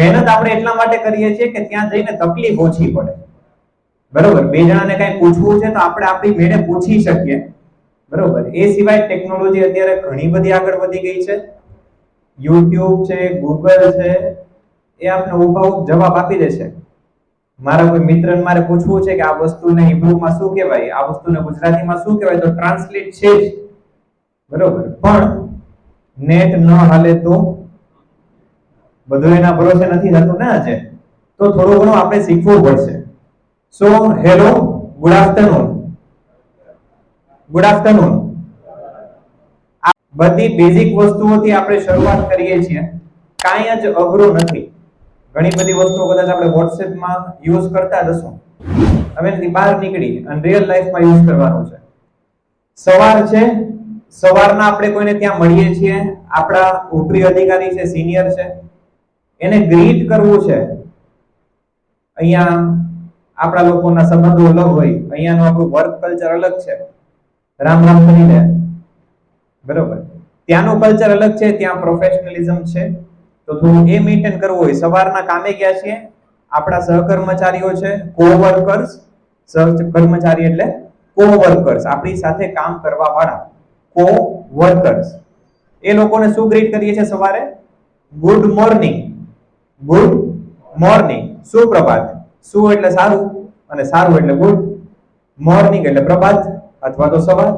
મહેનત આપણે એટલા માટે કરીએ છીએ કે ત્યાં જઈને તકલીફ ઓછી પડે. બરોબર? બે જણાને કઈ પૂછવું છે તો આપણે આપણી મેળે પૂછી શકીએ. બરોબર? એ સિવાય ટેકનોલોજી અત્યારે ઘણી બધી આગળ વધી ગઈ છે. યુટ્યુબ છે, ગૂગલ છે, એ આપણે ઊભા ઊભ જવાબ આપી દેશે. મારા કોઈ મિત્રને મારે પૂછવું છે કે આ વસ્તુને હિબ્રુમાં શું કહેવાય? આ વસ્તુને ગુજરાતીમાં શું કહેવાય? તો ટ્રાન્સલેટ છે જ. બરોબર? પણ નેટ ન હાલે તો બધું એના ભરોસે નથી થતું ને આજે? તો થોડું ઘણું આપણે શીખવું પડશે. So hello good afternoon good afternoon બધી બેઝિક વસ્તુઓથી આપણે શરૂઆત કરીએ છીએ. કાંઈ જ અઘરું નથી. ઘણી બધી વસ્તુઓ કદાચ આપણે વોટ્સએપમાં યુઝ કરતા જશું હશું. હવે એનાથી બહાર નીકળી અને રિયલ લાઈફમાં યુઝ કરવાનું છે. સવાર છે. સવારના આપણે કોઈને ત્યાં મળીએ છીએ. આપણા ઉપરી અધિકારી છે સિનિયર છે. એને ગ્રીટ કરવું છે. અહીંયા આપણા લોકોના સંબંધો અલગ હોય, અહીંયાનું આપણું વર્ક કલ્ચર અલગ છે. રામ રામ કરીને. બરોબર. ત્યાંનું કલ્ચર અલગ છે, ત્યાં પ્રોફેશનલિઝમ છે. તો થોડું એ મેન્ટેન કરવું હોય. સવારના કામે ગયા છીએ. આપણા સહકર્મચારીઓ છે કોવર્કર્સ સહકર્મચારી એટલે કોવર્કર્સ આપણી સાથે કામ કરવા વાળા કો વર્કર્સ એ લોકોને શું ગ્રીટ કરીએ છીએ સવારે? Good morning good morning. સુપ્રભાત. સુ એટલે સારું? અને સારું એટલે ગુડ મોર્નિંગ એટલે પ્રભાત અથવા તો સવાર.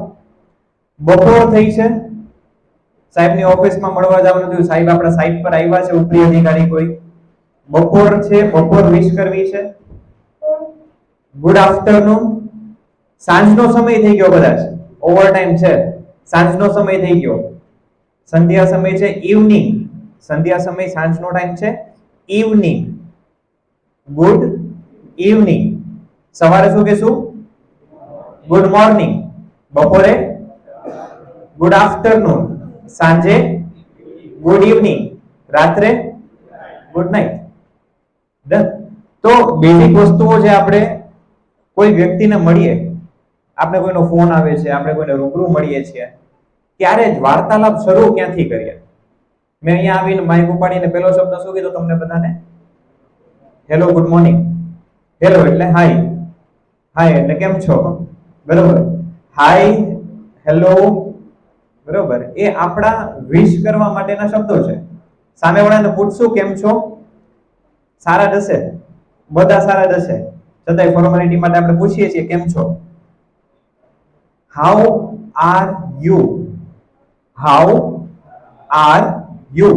બપોર થઈ છે. સાહેબની ઓફિસમાં મળવા જવાનું થયું. સાહેબ આપણા સાઈટ પર આવ્યા છે, ઉપરી અધિકારી કોઈ. બપોર છે, બપોર વિશ કરવી છે. ગુડ આફ્ટરનૂન સાંજનો સમય થઈ ગયો કદાચ. ઓવર ટાઈમ છે. સાંજનો સમય થઈ ગયો. સંધ્યા સમય છે ઇવનિંગ સંધ્યા સમય સાંજનો ટાઈમ છે. ઇવનિંગ ગુડ ઇવનિંગ સવારે શું કહેશું? ગુડ મોર્નિંગ બપોરે? ગુડ આફ્ટરનૂન સાંજે? ગુડ ઇવનિંગ રાત્રે? ગુડ નાઇટ ડન તો બેઝિક વસ્તુઓ જે આપણે કોઈ વ્યક્તિને મળીએ, આપણે કોઈનો ફોન આવે છે, આપણે કોઈને રૂબરૂ મળીએ છીએ, ત્યારે જ વાર્તાલાપ શરૂ ક્યાંથી કરીએ? મેં અહીંયા આવીને માઇક ઉપાડીને પહેલો શબ્દ શું કીધો તમને બધાને? હેલો ગુડ મોર્નિંગ હેલો એટલે હાય હાય એટલે કેમ છો? બરોબર. હાય હેલો બરોબર. એ આપણા વિશ કરવા માટેના શબ્દો છે. સામેવાળાને પૂછશું, કેમ છો? સારા જશે બધા સારા જશે છતાંય ફોર્માલિટી માટે આપણે પૂછીએ છીએ, કેમ છો? How are you how are you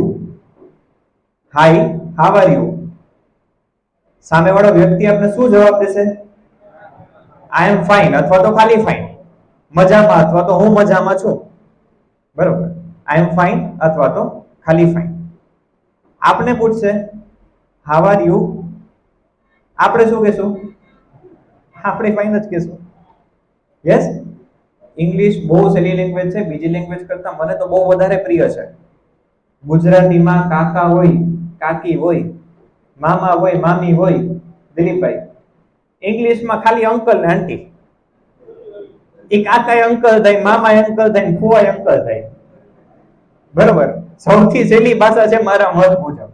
hi how are you સામેવાળો વ્યક્તિ આપને શું જવાબ દેશે? આઈ એમ ફાઇન અથવા તો ખાલી ફાઇન મજામાં અથવા તો હું મજામાં છું. બરોબર. આઈ એમ ફાઇન અથવા તો ખાલી ફાઇન આપને પૂછશે હાવ આર યુ આપણે શું કહેશું? આપણે ફાઇન જ કહેશું. યસ ઇંગ્લિશ બહુ સહેલી લેંગ્વેજ છે, બીજી લેંગ્વેજ કરતા મને તો બહુ વધારે પ્રિય છે. ગુજરાતીમાં કાકા હોય, કાકી હોય, મામા હોય, મામી હોય, દિલીપભાઈ. ઇંગ્લિશમાં ખાલી અંકલ ને આંટી એ કાકા અંકલ થાય મામા અંકલ થાય ફુવા અંકલ થાય. બરોબર? સૌથી સહેલી ભાષા છે મારા મત મુજબ.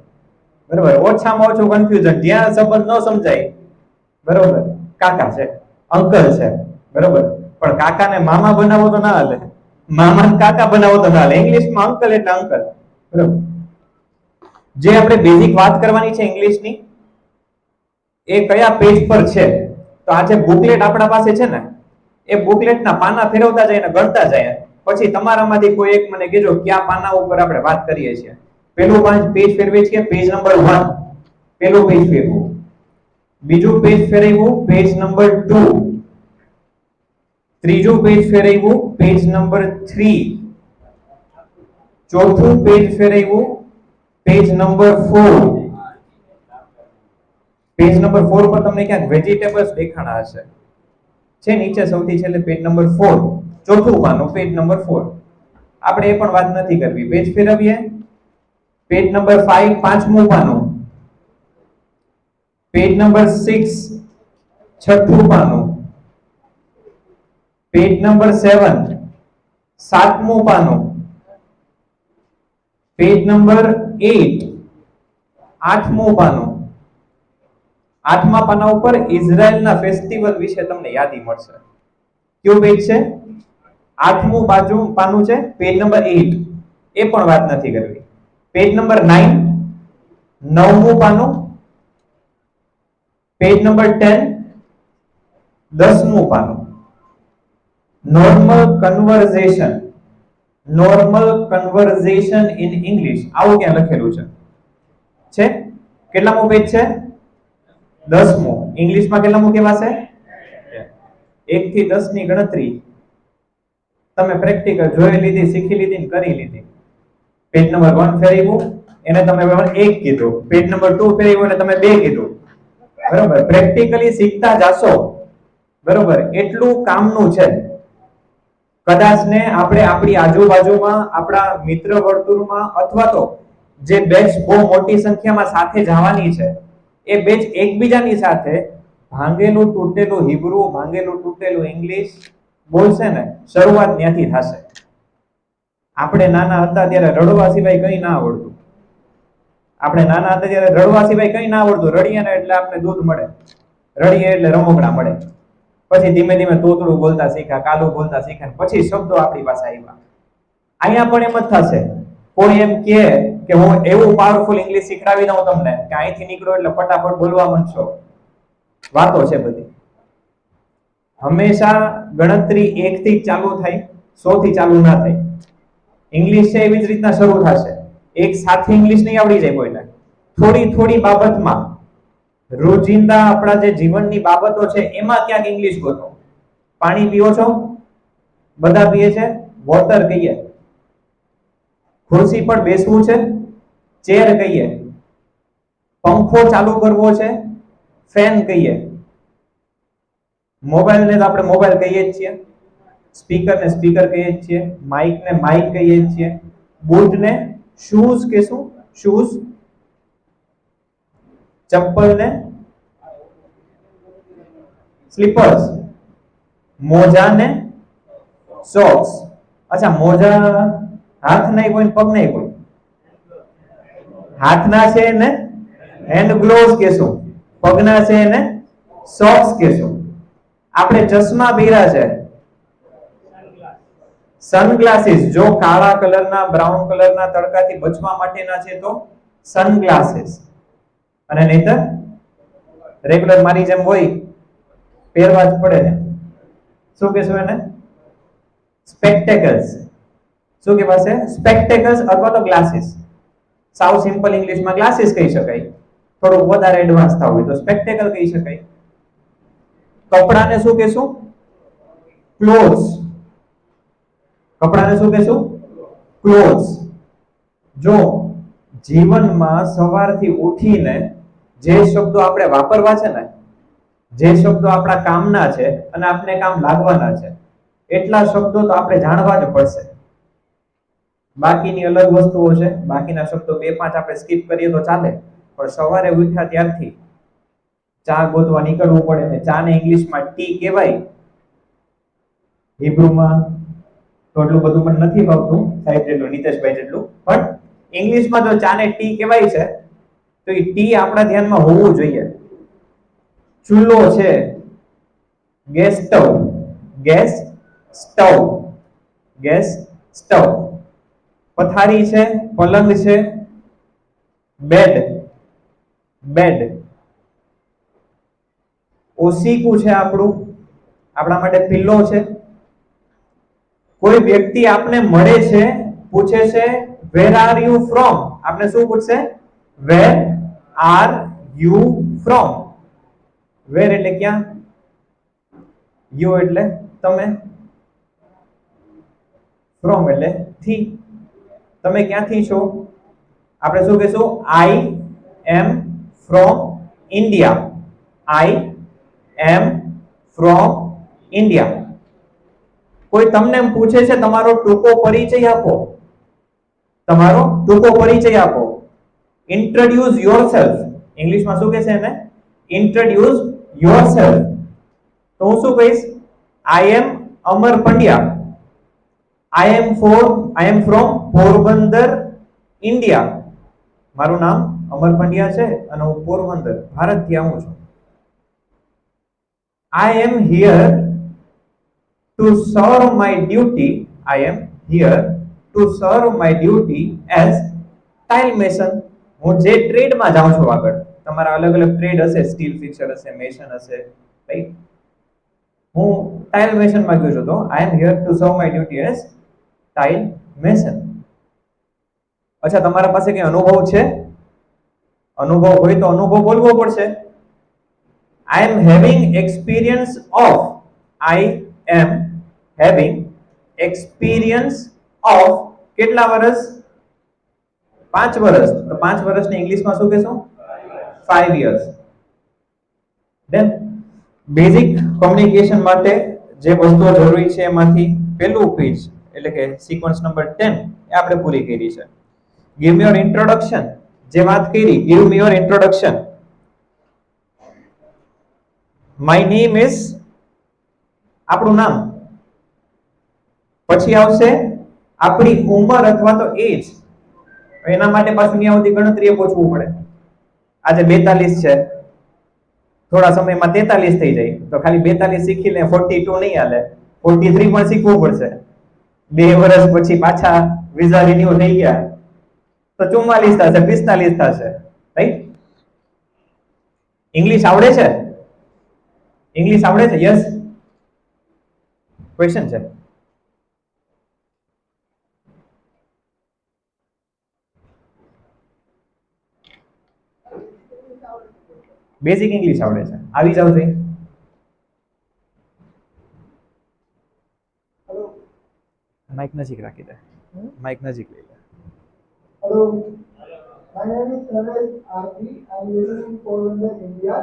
બરોબર? ઓછામાં ઓછું કન્ફ્યુઝન જ્યાં સંબંધ ન સમજાય. બરોબર? કાકા છે. અંકલ છે. બરોબર? પણ કાકાને મામા બનાવો તો ના હાલે. મામા કાકા બનાવો તો ના હાલે. ઇંગ્લિશમાં અંકલ એટલે અંકલ. બરોબર જે આપણે બેઝિક વાત કરવાની છે ઇંગ્લિશની, એ કયા પેજ પર છે? તો આ જે બુકલેટ આપણા પાસે છે ને, એ બુકલેટના પાના ફેરવતા જાય ને ગણતા જાય. પછી તમારામાંથી કોઈ એક મને કહેજો કયા પાના ઉપર આપણે વાત કરીએ છીએ. પેલું પાંચ પેજ ફેરવે છે પેજ નંબર 1 પેલું પેજ ફેરવું. બીજું પેજ ફેરવ્યું પેજ નંબર 2 ત્રીજું પેજ ફેરવ્યું પેજ નંબર 3 ચોથું પેજ ફેરવ્યું પેજ નંબર 4 પેજ નંબર 4 પર તમને ક્યાંક વેજીટેબલ્સ દેખાણા હશે. છે નીચે સૌથી છેલ્લે પેજ નંબર 4 ચોથું પાનું પેજ નંબર 4 આપણે એ પણ વાત નથી કરવી. પેજ ફેરવીએ. પેજ નંબર 5 પાંચમું પાનું પેજ નંબર 6 છઠ્ઠું પાનું પેજ નંબર 7 સાતમું પાનું પેજ નંબર એટ આઠમો પાનો. આઠમા પાના ઉપર ઇઝરાયલના ફેસ્ટિવલ વિશે તમને યાદી મળશે. કયો પેજ છે? આઠમું બાજુ પાનું છે પેજ નંબર એટ એ પણ વાત નથી કરવી. પેજ નંબર નાઇન નવમું પાનું. પેજ નંબર ટેન દસમું પાનું. Normal conversation normal conversation in English આવું ક્યાં લખેલું છે. છે? કેટલામો પેજ છે? દસમું ઇંગ્લિશમાં કેટલામો કહેવાશે એક થી દસની ગણતરી. તમે પ્રેક્ટિકલ જોઈ લીધી, શીખી લીધી કરી લીધી. પેજ નંબર વન ફેરવ્યું, એને તમે એક કીધું. પેજ નંબર ટુ ફેરવ્યું અને તમે બે કીધું. બરોબર? પ્રેક્ટિકલી શીખતા જાશો. બરોબર? એટલું કામનું છે. કદાચ ને આપણે આપણી આજુબાજુમાં, આપણા મિત્ર વર્તુળમાં અથવા તો જે બેચ બહુ મોટી સંખ્યામાં સાથે જવાની છે, એ બેચ એકબીજાની સાથે ભાંગેલું તૂટેલું હિબ્રુ ભાંગેલું તૂટેલું ઇંગ્લિશ બોલશે ને, શરૂઆત ત્યાંથી થશે. આપણે નાના હતા ત્યારે રડવા સિવાય કંઈ ના આવડતું. આપણે નાના હતા ત્યારે રડવા સિવાય કંઈ ના આવડતું. રડીએ ને એટલે આપણે દૂધ મળે. રડીએ એટલે રમકડા મળે. પછી ધીમે ધીમે તોતડું બોલતા શીખ્યા કાલું બોલતા શીખ્યા પછી શબ્દો આપણી પાસે આવ્યા. અહીંયા પણ એમ જ થશે. કોઈ એમ કહે કે હું એવું પાવરફુલ ઇંગ્લિશ શીખડાવી દઉં તમને કે અહીંથી નીકળો એટલે ફટાફટ બોલવા માંડશો. વાતો છે બધી. હંમેશા ગણતરી એક થી ચાલુ થાય સો થી ચાલુ ના થાય. ઇંગ્લિશ છે એવી જ રીતના શરૂ થશે. એક સાથે ઇંગ્લિશ નહીં આવડી જાય કોઈને. થોડી થોડી બાબતમાં રોજિંદા આપણા જે જીવનની બાબતો છે, એમાં ક્યાંક ઇંગ્લિશ ગોતો. પાણી પીઓ છો? બધા પીએ છે? વોટર કહીએ. ખુરશી પર બેસવું છે? ચેર કહીએ. પંખો ચાલુ કરવો છે? ફેન કહીએ. મોબાઈલ ને તો આપણે મોબાઈલ કહીએ જ છીએ. સ્પીકર ને સ્પીકર કહીએ જ છીએ. માઇક ને માઇક કહીએ જ છીએ. બૂટ ને શૂઝ કહેશું. શૂઝ ચપ્પલ ને સ્લીપર્સ મોજા ને સોક્સ અચ્છા, મોજા હાથ નહીં કોઈ પગ નહીં કોઈ હાથના છે ને હેન્ડ ગ્લોવ્સ કહેશું. પગના છે ને સોક્સ કહેશું. આપણે ચશ્મા પહેર્યા છે. સનગ્લાસીસ જો કાળા કલરના બ્રાઉન કલરના તડકાથી બચવા માટેના છે તો સનગ્લાસીસ અને નહીતર રેગ્યુલર મારી જેમ હોય, પહેરવા જ પડે ને. શું કહેશું એને? સ્પેક્ટેકલ્સ શું કહેવાશે સ્પેક્ટેકલ્સ અથવા તો ગ્લાસીસ સાવ સિમ્પલ ઇંગ્લિશમાં ગ્લાસીસ કહી શકાય. થોડુંક વધારે એડવાન્સ થવું હોય તો સ્પેક્ટેકલ કહી શકાય. કપડાને શું કહેશું? ક્લોથ્સ કપડાને શું કહેશું? ક્લોથ્સ જો જીવનમાં સવારથી ઉઠીને જે શબ્દો આપણે વાપરવા છે ને, જે શબ્દો આપણા કામના છે અને આપણે કામ લાગવાના છે, એટલા શબ્દો તો આપણે જાણવા જ પડશે. બાકીની અલગ વસ્તુઓ છે, બાકીના શબ્દો બે પાંચ આપણે સ્કીપ કરીએ તો ચાલે, પણ સવારે ઉઠ્યા ત્યારથી ચા ગોતવા નીકળવું પડે ને ચા ને ઇંગ્લિશમાં ટી કહેવાય. હિબ્રુમાં તો એટલું બધું પણ નથી ભાવતું, સાહેબ જેટલું, નીતેશભાઈ જેટલું, પણ ઇંગ્લિશમાં જો ચા ને ટી કહેવાય છે તો એ ટી આપણા ધ્યાનમાં હોવું જોઈએ. ચૂલો છે, gas stove gas stove gas stove. પથારી છે, પલંગ છે, બેડ બેડ. ઓસીકું છે આપણું, આપણા માટે પિલ્લો છે. કોઈ વ્યક્તિ આપને મળે છે, પૂછે છે વેર આર યુ ફ્રોમ આપને શું પૂછશે? Where are you from where એટલે ક્યાં? યુ એટલે તમે? ફ્રોમ એટલે થી. તમે ક્યાંથી છો? આપણે શું કહેશું? I am from India I am from India કોઈ તમને એમ પૂછે છે, તમારો ટૂંકો પરિચય આપો. તમારો ટૂંકો પરિચય આપો. ઇન્ટ્રોડ્યુસ યોરસેલ્ફ ઇંગ્લિશમાં શું કહે છે એને ઇન્ટ્રોડ્યુસ યોરસેલ્ફ તો હું શું કહીશ I am Amar Pandya I am for I am from Porbandar India મારું નામ અમરકંડિયા છે અને હું પોરબંદર ભારતથી આવું છું. I am here to serve my duty I am here to serve my duty as tile mason હું જે ટ્રેડમાં જાઉં છું આગળ, તમારા અલગ અલગ ટ્રેડ હશે, સ્ટીલ ફિક્સર હશે, મેશન હશે રાઈટ હું ટાઇલ મેશનમાં ગયો છું તો I am here to serve my duty as tile mason અચ્છા, તમારા પાસે કઈ અનુભવ છે? અનુભવ હોય તો અનુભવ બોલવો પડશે. I am having experience of I am having experience of કેટલા વર્ષ પાંચ વર્ષ પાંચ વર્ષને ઇંગ્લિશમાં શું કહેશું? Five years then basic communication માટે જે વસ્તુઓ જરૂરી છે એમાંથી પહેલું પેજ એટલે કે સિક્વન્સ નંબર ટેન એ આપણે પૂરી કરી છે. ગીવ મી યોર ઇન્ટ્રોડક્શન જે વાત કરી give me your introduction my name is આપણું નામ? પછી આવશે, આપણી ઉંમર અથવા તો એજ એના માટે પાછું ત્યાં સુધી ગણતરીએ પહોંચવું પડે. આજે બેતાલીસ છે. થોડા સમયમાં તેતાલીસ થઈ જાય. તો ખાલી બેતાલીસ શીખી લે ફોર્ટી ટુ નહીં હાલે. ફોર્ટી થ્રી પણ શીખવું પડશે. બે વર્ષ પછી પાછા વિઝા રિન્યુ થઈ ગયા. તો ચુમ્માલીસ થશે, પિસ્તાલીસ થશે. રાઈટ ઇંગ્લિશ આવડે છે? ઇંગ્લિશ આવડે છે? યસ ક્વેશ્ચન છે? બેઝિક ઇંગ્લિશ આવડે છે આવી જાવ જઈ માઇક નજીક રાખી દે માઇક નજીક લઈ લે Hello. My name is Ramesh RP. I living in Porbandar, India.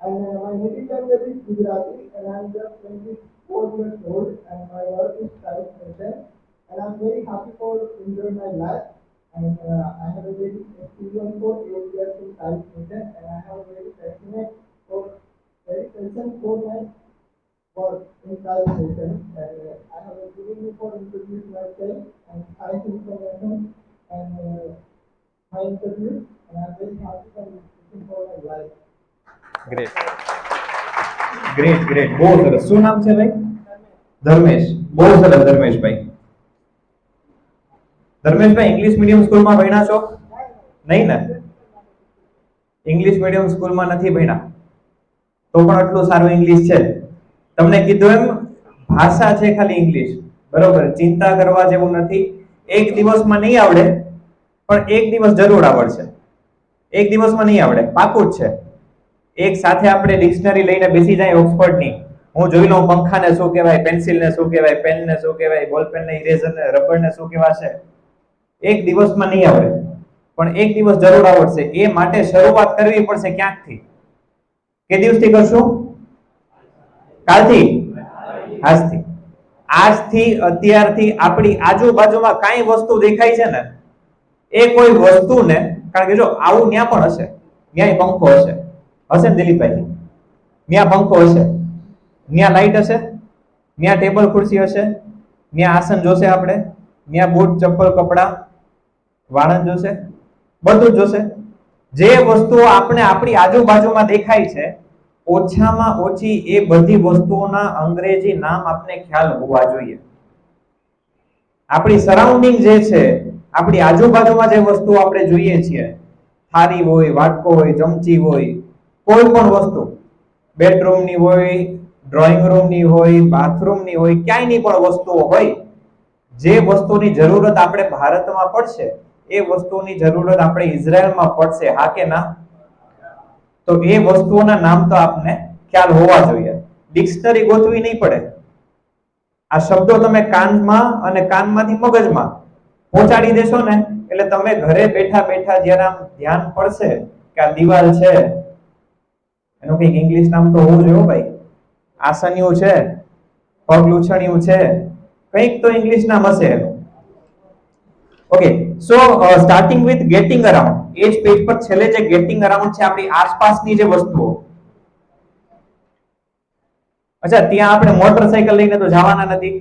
And uh, my native language is Gujarati. And I am just 24 years old. And my work is private. And I am very happy for enjoying my life. And uh, I have a very experience for 8 years in private person. And I have a very passionate for, very passion for my work in private person. And uh, I have a feeling for introduce myself and science information and uh, my interview, and I'm very happy for looking for my life. Great great great બહુ સરસ શું નામ છે ભાઈ ધર્મેશ બહુ સરસ Dharmeshbhai Dharmeshbhai English medium સ્કૂલમાં ભણ્યા છો? નહીં ને? ઇંગ્લિશ મીડિયમ સ્કૂલમાં નથી ભણ્યા. તો પણ આટલું સારું ઇંગ્લિશ છે. તમને કીધું એમ, ભાષા છે ખાલી ઇંગ્લિશ બરોબર, ચિંતા કરવા જેવું નથી. એક દિવસમાં નહીં આવડે, પણ એક દિવસ જરૂર આવડશે. એક દિવસમાં નહીં આવડે, પાકું જ છે. એક સાથે આપણે ડિક્શનરી લઈને બેસી જાય ઓક્સફર્ડની. હું જોઈ લઉં પંખાને શું કહેવાય પેન્સિલને શું કહેવાય પેનને શું કહેવાય બોલ પેનને ઇરેઝરને રબરને શું કહેવાશે. એક દિવસમાં નહીં આવડે પણ એક દિવસ જરૂર આવડશે. એ માટે શરૂઆત કરવી પડશે ક્યાંકથી? કે દિવસથી કરશું? કાલથી? આજથી. આજથી, અત્યારથી આપણી આજુબાજુમાં કાંઈ વસ્તુ દેખાય છે ને, એ કોઈ વસ્તુને, કારણ કે જો આવું ન્યા પણ હશે. ન્યાય પંખો હશે. હશે ને દિલીપભાઈ ન્યા પંખો હશે. ન્યા લાઈટ હશે? ન્યા ટેબલ ખુરશી હશે? ન્યા આસન જોશે આપણે? ન્યા બૂટ, ચપ્પલ, કપડા? વાળંદ જોશે? બધું જોશે. જે વસ્તુઓ આપણે આપણી આજુબાજુમાં દેખાય છે, ઓછામાં ઓછી એ બધી વસ્તુઓના અંગ્રેજી નામ આપણે ખ્યાલ હોવા જોઈએ. આપણી સરાઉન્ડિંગ જે છે, આપણી આજુબાજુમાં જે વસ્તુઓ આપણે જોઈએ છીએ, થારી હોય, વાટકો હોય, ચમચી હોય, કોઈ પણ વસ્તુ બેડરૂમની હોય ડ્રોઈંગ રૂમની હોય બાથરૂમની હોય, ક્યાંયની પણ વસ્તુઓ હોય, જે વસ્તુની જરૂરત આપણે ભારતમાં પડશે એ વસ્તુની જરૂરત આપણે ઇઝરાયલમાં પડશે, હા કે ના? તો એ વસ્તુઓના નામ તો આપને ખ્યાલ હોવા જોઈએ. ડિક્શનરી ગોતવી નહીં પડે. આ શબ્દો તમે કાનમાં અને કાનમાંથી મગજમાં પહોંચાડી દેશો ને, એટલે તમે ઘરે બેઠા બેઠા જ્યારે આમ ધ્યાન પડશે કે આ દિવાલ છે, એનું કંઈક ઇંગ્લિશ નામ તો હોવું જોઈએ ભાઈ. આસનિયું છે પગ લૂછણિયું છે, કંઈક તો ઇંગ્લિશ નામ હશે એનું. Okay so starting with getting around એ જ પેજ પર છેલ્લે જે ગેટિંગ અરાઉન્ડ છે, આપણી આસપાસની જે વસ્તુઓ. અચ્છા, ત્યાં આપણે મોટરસાયકલ લઈને તો જવાના નથી.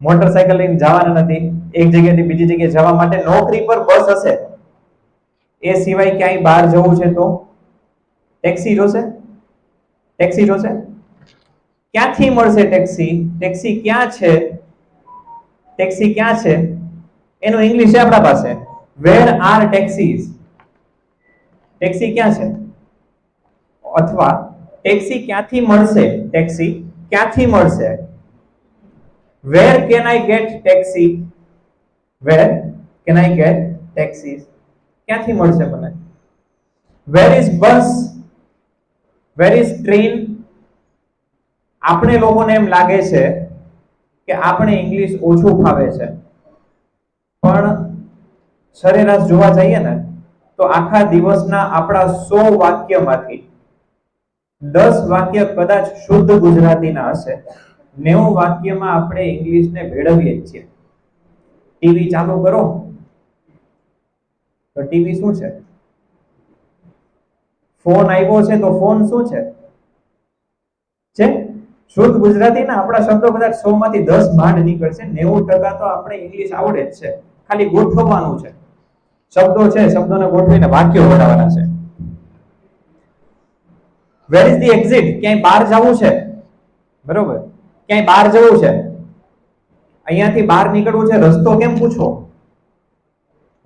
મોટરસાયકલ લઈને જવાના નથી. એક જગ્યાથી બીજી જગ્યાએ જવા માટે નોકરી પર બસ હશે. એ સિવાય ક્યાંય બહાર જવું છે તો? ટેક્સી જોશે? ટેક્સી જોશે? ક્યાંથી મળશે ટેક્સી ટેક્સી ક્યાં છે? ટેક્સી ક્યાં છે? એનું ઇંગ્લિશ છે આપણા પાસે. વેર આર ટેક્સીઝ ટેક્સી ક્યાં છે? અથવા ટેક્સી ક્યાંથી મળશે? ટેક્સી ક્યાંથી મળશે? Where can I get taxi where can I get taxi ક્યાંથી મળશે મને? Where is bus where is train આપણે લોકોને એમ લાગે છે કે આપણે ઇંગ્લિશ ઓછું ફાવે છે. પણ સરેરાશ જોવા જઈએ ને, તો આખા દિવસના આપણા સો વાક્યમાંથી દસ વાક્ય કદાચ શુદ્ધ ગુજરાતીના હશે. નેવું વાક્યમાં આપણે ઇંગ્લિશને ભેળવીએ જ છીએ. ટીવી ચાલુ કરો. તો ટીવી શું છે? ફોન આવ્યો છે તો ફોન શું છે? છે શુદ્ધ ગુજરાતીના આપણા શબ્દો કદાચ સો માંથી દસ માંડ નીકળશે, નેવું ટકા તો આપણે ઇંગ્લિશ આવડે જ છે. ખાલી ગોઠવવાનું છે. શબ્દો છે, શબ્દોને ગોઠવીને વાક્યો બનાવવાના છે. વેર ઇઝ ધી એક્ઝિટ ક્યાંય બહાર જવું છે? બરોબર. ક્યાંય બહાર જવું છે? અહીંયાથી બહાર નીકળવું છે? રસ્તો કેમ પૂછો?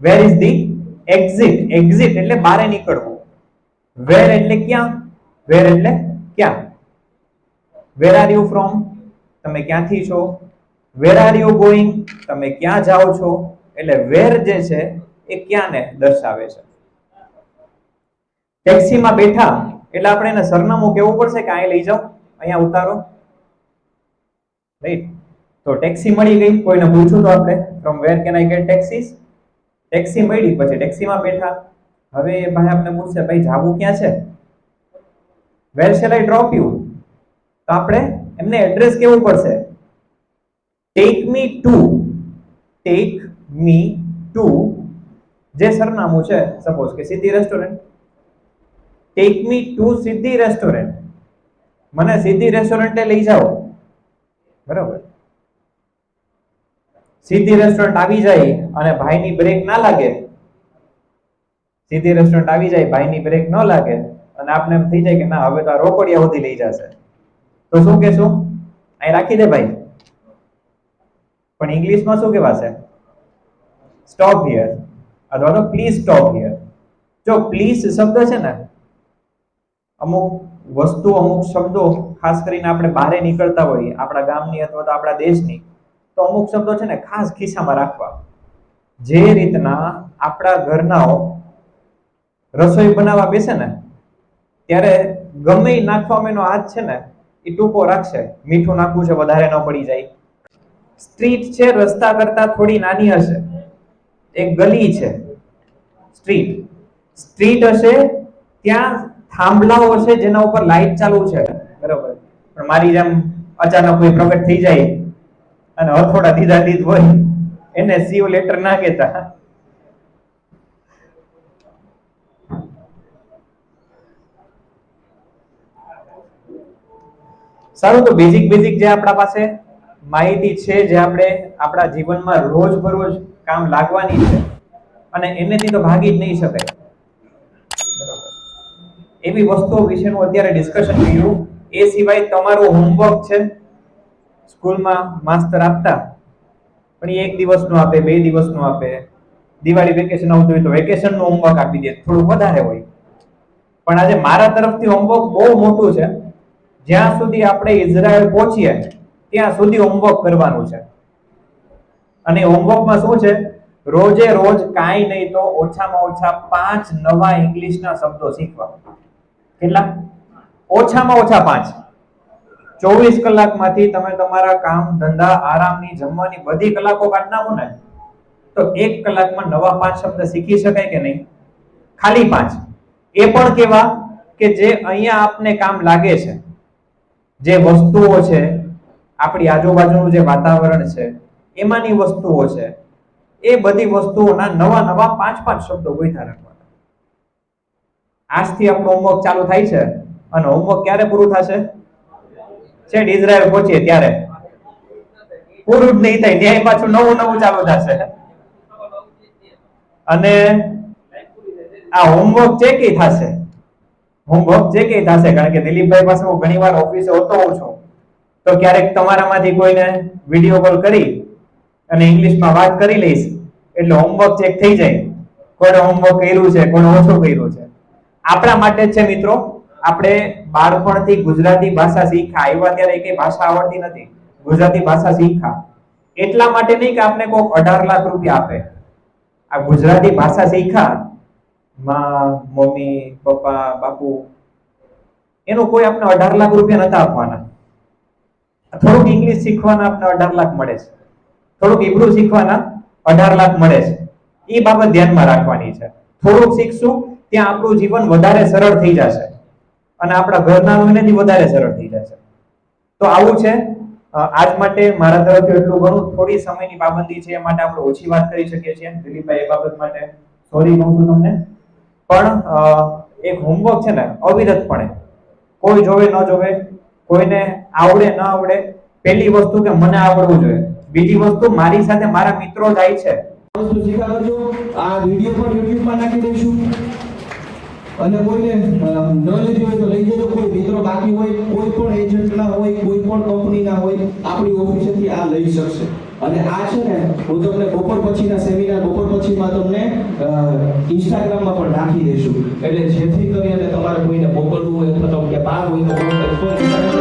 Where is the exit exit એટલે બારે નીકળવું. વેર એટલે ક્યાં? વેર એટલે ક્યાં? વેર આર યુ ફ્રોમ તમે ક્યાંથી છો? વેર આર યુ ગોઈંગ તમે ક્યાં જાઓ છો? એટલે વેર જે છે, એ ક્યાંને દર્શાવે છે? ટેક્સીમાં બેઠા, એટલે આપણે એને સરનામું કેવું પડશે કે અહીં લઈ જાઓ? અહીંયા ઉતારો. રાઈટ તો ટેક્સી મળી ગઈ, કોઈને પૂછ્યું તો આપણે from where can I get taxis taxi મળી, પછી ટેક્સીમાં બેઠા. હવે એ ભાઈ આપણે પૂછશે, ભાઈ, જાવું ક્યાં છે? Where shall I drop you તો આપણે એમને એડ્રેસ કેવું પડશે? Take me to take me to જે સરનામું છે સપોઝ કે Siddhi restaurant take me to Siddhi restaurant મને સિદ્ધિ રેસ્ટોરન્ટે લઈ જાઓ. બરાબર? સિદ્ધિ રેસ્ટોરન્ટ આવી જાય અને ભાઈની બ્રેક ના લાગે. સિદ્ધિ રેસ્ટોરન્ટ આવી જાય, ભાઈની બ્રેક ન લાગે. અને આપને એમ થઈ જાય કે ના, હવે તો આ રોકડિયા સુધી લઈ જશે. તો શું કહેશું? અહીં રાખી દે ભાઈ. પણ ઇંગ્લિશમાં શું કહેવાશે? સ્ટોપ હિયર અથવા તો પ્લીઝ સ્ટોપ હિયર જો પ્લીઝ શબ્દ છે ને, અમુક વસ્તુ, અમુક શબ્દો ખાસ કરીને આપણે બહાર નીકળતા હોઈએ, આપણા ગામની અથવા તો આપણા દેશની, તો અમુક શબ્દો છે ને ખાસ ખિસ્સામાં રાખવા. જે રીતના આપણા ઘરનાઓ રસોઈ બનાવવા બેસે ને, ત્યારે ગમે નાખવામાં એનો હાથ છે ને એ ટૂંકો રાખશે. મીઠું નાખવું છે, વધારે ન પડી જાય. સ્ટ્રીટ છે, રસ્તા કરતા થોડી નાની હશે. એક ગલી છે, સ્ટ્રીટ. સ્ટ્રીટ હશે, ત્યાં થાંભલાઓ છે જેના ઉપર લાઈટ ચાલુ છે. બરોબર. પણ મારી જેમ અચાનક કોઈ પ્રગટ થઈ જાય, અને હથોડા દીધા દીધ હોય, એને સીઓ લેટર ના કહેતા. સારું, તો બેઝિક બેઝિક જે આપણા પાસે માહિતી છે, જે આપણે આપણા જીવનમાં રોજ બરોજ કામ લાગવાની છે, અને એનેથી તો ભાગી જ નહીં બરોબર. એવી વસ્તુઓ વિશેનું અત્યારે ડિસ્કશન કર્યું. એ સિવાય તમારું હોમવર્ક છે, સ્કૂલમાં માસ્તર આપતા, પણ એક દિવસનું આપે, બે દિવસનું આપે. દિવાળી વેકેશન આવતું હોય તો વેકેશનનું હોમવર્ક આપી દે થોડું વધારે હોય. પણ આજે મારા તરફથી હોમવર્ક બહુ મોટું છે. જ્યાં સુધી આપણે ઇઝરાયલ પહોંચીએ, ત્યાં સુધી હોમવર્ક કરવાનું છે. અને હોમવર્કમાં શું છે? રોજે રોજ કાંઈ નહીં તો ઓછામાં ઓછા પાંચ નવા ઇંગ્લિશના શબ્દો શીખવા. કેટલા? ઓછામાં ઓછા પાંચ. ચોવીસ કલાકમાંથી તમે તમારા કામ, ધંધા, આરામની, જમવાની બધી કલાકો કાઢ નાખો ને, તો એક કલાકમાં નવા પાંચ શબ્દ શીખી શકાય કે નહીં? ખાલી પાંચ. એ પણ કેવા? કે જે અહીંયા આપને કામ લાગે છે. જે વસ્તુઓ છે, આપણી આજુબાજુનું જે વાતાવરણ છે, એમાંની વસ્તુઓ છે, એ બધી વસ્તુઓના નવા નવા પાંચ પાંચ શબ્દો ગોઠા રાખવાના. આજથી આપણું હોમવર્ક ચાલુ થાય છે અને હોમવર્ક ક્યારે પૂરું થશે? છે ઇઝરાયલ પહોંચીએ ત્યારે. પૂરું જ નહીં થાય, ન્યાય પાછું નવું નવું ચાલુ થશે. અને આ હોમવર્ક જે કઈ હોમવર્ક જે કે થશે, કારણ કે દિલીપભાઈ પાસે હું ઘણીવાર ઓફિસે હોતો હોઉં છું. તો ક્યારેક તમારામાંથી કોઈને વીડિયો કોલ કરી અને ઇંગ્લિશમાં વાત કરી લઈશ, એટલે હોમવર્ક ચેક થઈ જાય. કોણે હોમવર્ક કર્યું છે, કોણે ઓછું કર્યું છે. આપણા માટે જ છે મિત્રો, આપણે બાળપણથી ગુજરાતી ભાષા શીખા આવ્યા ત્યારે કઈ ભાષા આવડતી નથી. ગુજરાતી ભાષા શીખા એટલા માટે નહીં કે આપને કોક અઢાર લાખ રૂપિયા આપે. આ ગુજરાતી ભાષા શીખા માં, મમ્મી, પપ્પા, બાપુ, એનું કોઈ આપણે અઢાર લાખ રૂપિયા નતા આપવાના. થોડુંક ઇંગ્લિશ શીખવાના આપને અઢાર લાખ મળે છે. થોડુંક હિબ્રુ શીખવાના અઢાર લાખ મળે છે. એ બાબત ધ્યાનમાં રાખવાની છે. થોડુંક શીખશું, ત્યાં આપણું જીવન વધારે સરળ થઈ જશે. અને આપણા ઘરનાનું એનાથી વધારે સરળ થઈ જશે. તો આવું છે. આજ માટે મારા તરફથી એટલું ઘણું. થોડી સમયની પાબંદી છે એ માટે આપણે ઓછી વાત કરી શકીએ છીએ. દિલીપભાઈ, એ બાબત માટે સોરી કહું છું તમને. પણ એક હોમવર્ક છે ને, અવિરતપણે. કોઈ જોવે ન જોવે, કોઈને આવડે ન આવડે, પહેલી વસ્તુ કે મને આવડવું જોઈએ. બીજી વસ્તુ મારી સાથે મારા મિત્રો જાય છે. આ વીડિયો પણ YouTube માં નાખી દઈશું. અને કોઈને ન લીધી હોય તો લઈ જજો. કોઈ મિત્રો બાકી હોય, કોઈ પણ એજન્ટ ના હોય, કોઈ પણ કંપની ના હોય, આપણી ઓફિસેથી આ લઈ શકશે. અને આ છે ને, હું તમને બપોર પછીના સેમિનાર, બપોર પછીમાં તમને ઇન્સ્ટાગ્રામમાં પણ રાખી દઈશું. એટલે જેથી કરીને તમારે કોઈને મોકલવું હોય અથવા તો કે બહાર હોય તો